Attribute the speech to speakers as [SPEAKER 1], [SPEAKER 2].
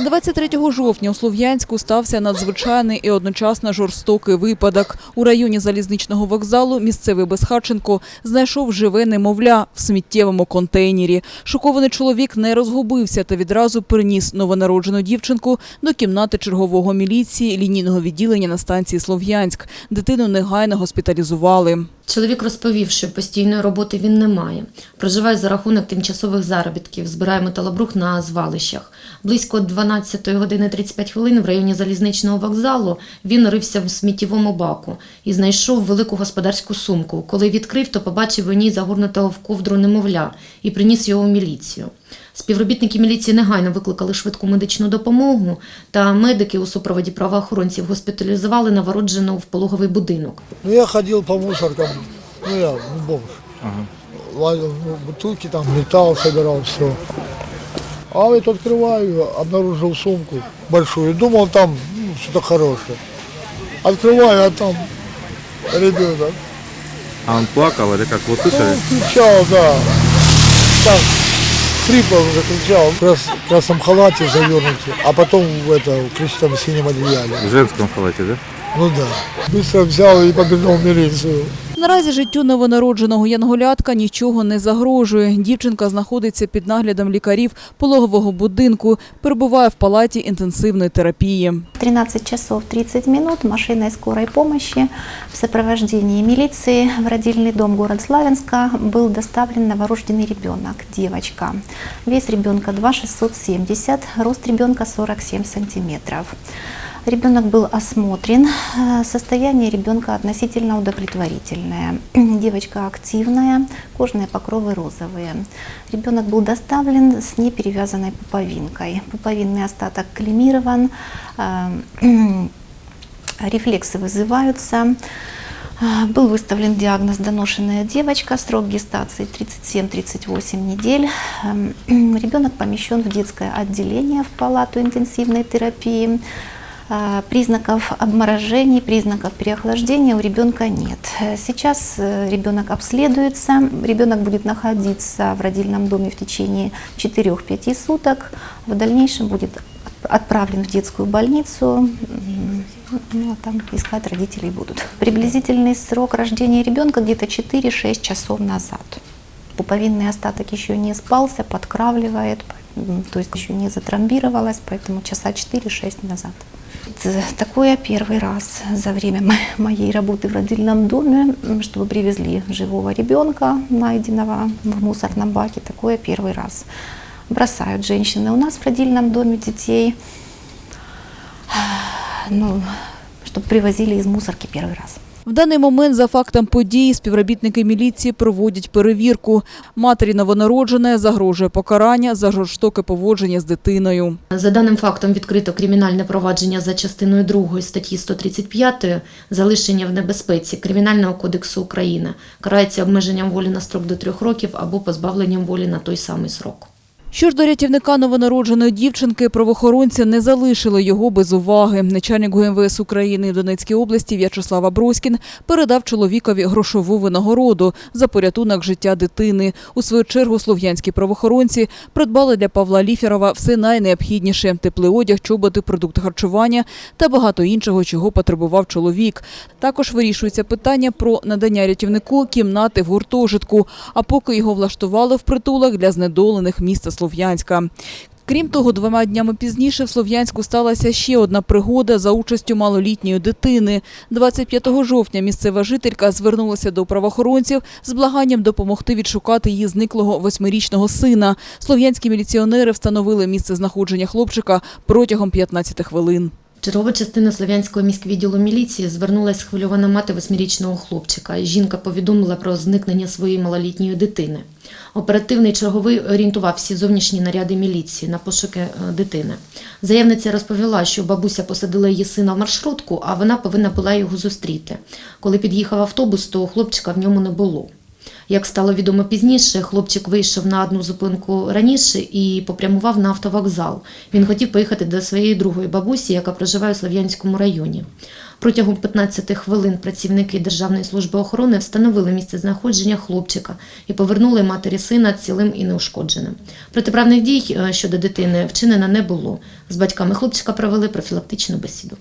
[SPEAKER 1] 23 жовтня у Слов'янську стався надзвичайний і одночасно жорстокий випадок. У районі залізничного вокзалу місцевий безхатченко знайшов живе немовля в сміттєвому контейнері. Шокований чоловік не розгубився та відразу переніс новонароджену дівчинку до кімнати чергового міліції лінійного відділення на станції Слов'янськ. Дитину негайно госпіталізували.
[SPEAKER 2] Чоловік розповів, що постійної роботи він не має. Проживає за рахунок тимчасових заробітків, збирає металобрух на звалищах. Близько 12 години 35 хвилин в районі залізничного вокзалу він рився в сміттєвому баку і знайшов велику господарську сумку. Коли відкрив, то побачив у ній загорнутого в ковдру немовля і приніс його в міліцію. Співробітники міліції негайно викликали швидку медичну допомогу, та медики у супроводі правоохоронців госпіталізували новороджену в пологовий будинок.
[SPEAKER 3] Ну, я ходил по мусоркам, ну, я ну, бомж. Лазил, ну, бутылки там, металл собирал, все. А вот открываю, обнаружил сумку большую. Думал, там ну, что-то хорошее. Открываю, а там ребенок.
[SPEAKER 4] А он плакал или как?
[SPEAKER 3] Ну,
[SPEAKER 4] слышали?
[SPEAKER 3] кричал, да. Так, хрипло уже кричал. В крас- красном халате завернутый, а потом в это, в крестом синем одеяле.
[SPEAKER 4] В женском халате, да?
[SPEAKER 3] Ну да. Быстро взял и побежал в милицию.
[SPEAKER 1] Наразі життю новонародженого янголятка нічого не загрожує. Дівчинка знаходиться під наглядом лікарів пологового будинку, перебуває в палаті інтенсивної терапії.
[SPEAKER 5] 13 часов 30 минут машиной скорой помощи в сопровождении милиции в родильный дом город Славянска был доставлен новорожденный ребенок, девочка. Вес ребенка 2,670, рост ребенка 47 сантиметров. Ребенок был осмотрен, э, состояние ребенка относительно удовлетворительное. Девочка активная, кожные покровы розовые. Ребенок был доставлен с неперевязанной пуповинкой. Пуповинный остаток клемирован, э, рефлексы вызываются. А, Был выставлен диагноз «доношенная девочка», срок гестации 37-38 недель. Эм, Ребенок помещен в детское отделение в палату интенсивной терапии. А, Признаков обморожений, признаков переохлаждения у ребенка нет. Сейчас э, ребенок обследуется, ребенок будет находиться в родильном доме в течение 4-5 суток, в дальнейшем будет отправлен в детскую больницу, ну, а там искать родителей будут. Приблизительный срок рождения ребенка где-то 4-6 часов назад. Пуповинный остаток еще не спался, подкравливает, то есть еще не затрамбировалось, поэтому часа 4-6 назад. Такое первый раз за время мо- моей работы в родильном доме, чтобы привезли живого ребенка, найденного в мусорном баке, такое первый раз. Бросают женщины у нас в родильном доме детей, ну, чтобы привозили из мусорки первый раз.
[SPEAKER 1] В даний момент за фактом події співробітники міліції проводять перевірку. Матері новонародженої загрожує покарання за жорстоке поводження з дитиною.
[SPEAKER 2] За даним фактом відкрито кримінальне провадження за частиною 2 статті 135 залишення в небезпеці Кримінального кодексу України. Карається обмеженням волі на строк до трьох років або позбавленням волі на той самий срок.
[SPEAKER 1] Що ж до рятівника новонародженої дівчинки, правоохоронці не залишили його без уваги. Начальник ГМВС України в Донецькій області В'ячеслав Аброськін передав чоловікові грошову винагороду за порятунок життя дитини. У свою чергу слов'янські правоохоронці придбали для Павла Ліферова все найнеобхідніше – теплий одяг, чоботи, продукти харчування та багато іншого, чого потребував чоловік. Також вирішується питання про надання рятівнику кімнати в гуртожитку, а поки його влаштували в притулок для знедолених міста Слов'янська. Крім того, двома днями пізніше в Слов'янську сталася ще одна пригода за участю малолітньої дитини. 25 жовтня місцева жителька звернулася до правоохоронців з благанням допомогти відшукати її зниклого восьмирічного сина. Слов'янські міліціонери встановили місце знаходження хлопчика протягом 15 хвилин.
[SPEAKER 2] Чергова частина Слов'янського міськвідділу міліції звернулася схвильована мати восьмирічного хлопчика. Жінка повідомила про зникнення своєї малолітньої дитини. Оперативний черговий орієнтував всі зовнішні наряди міліції на пошуки е, дитини. Заявниця розповіла, що бабуся посадила її сина в маршрутку, а вона повинна була його зустріти. Коли під'їхав автобус, то хлопчика в ньому не було. Як стало відомо пізніше, хлопчик вийшов на одну зупинку раніше і попрямував на автовокзал. Він хотів поїхати до своєї другої бабусі, яка проживає у Слов'янському районі. Протягом 15 хвилин працівники Державної служби охорони встановили місце знаходження хлопчика і повернули матері сина цілим і неушкодженим. Протиправних дій е, щодо дитини вчинено не було. З батьками хлопчика провели профілактичну бесіду.